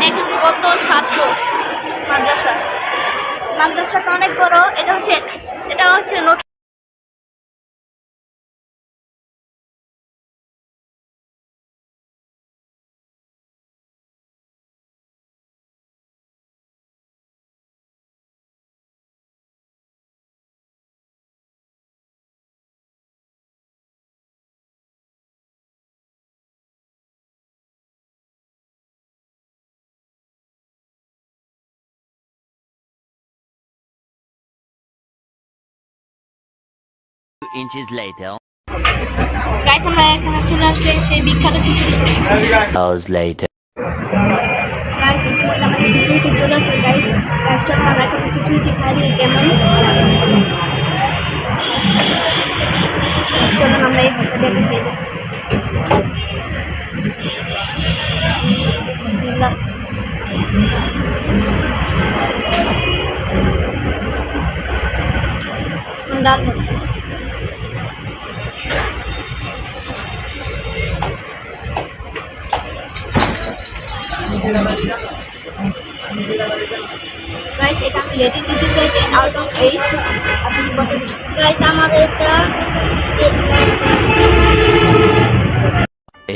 দেখুন কত ছাত্র মাদ্রাসা। মাদ্রাসাটা অনেক বড় এটা হচ্ছে inches later. গাইস আমরা এখানে চলে আসলে সেই বিখ্যাত কিছু Hours later. গাইস গাইস এটা আমি রেটিং দিতে চাই টেন আউট অফ এইট আপনি কত গাইস আমাদের একটা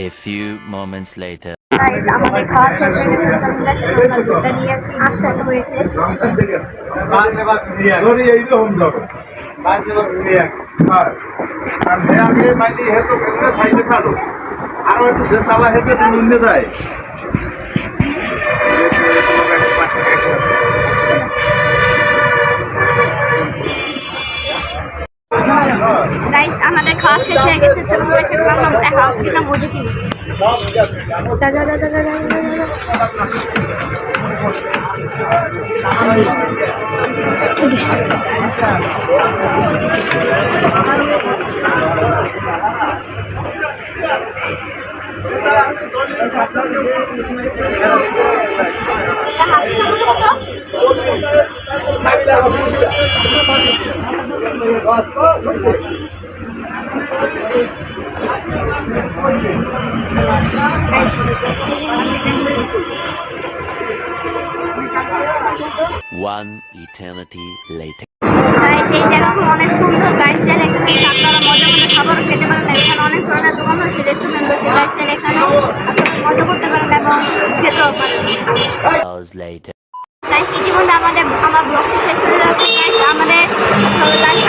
A few moments later. আমাদের খাওয়া শেষ হয়ে গেছে আমরা আমরা নিয়ে আসি হয়েছে। আর একটু যে সালা হেতে তো নুনে গাইস আমাদের খাওয়া শেষ হয়ে গেছে এবার আমরা দেখা কিনা মজু কিনি। দাদা দাদা দাদা One eternity later. এই জায়গাগুলো অনেক সুন্দর গাইস চাইলে এখানে আপনারা মজা মজা খাবার খেতে পারেন এখানে অনেক ধরনের দোকান আছে রেস্টুরেন্ট রয়েছে গাইস চাইলে এখানেও আপনারা মজা করতে পারেন এবং খেতেও পারেন Hours later. আমার ব্লগটি শেষ হয়ে যাচ্ছে আমাদের সবাই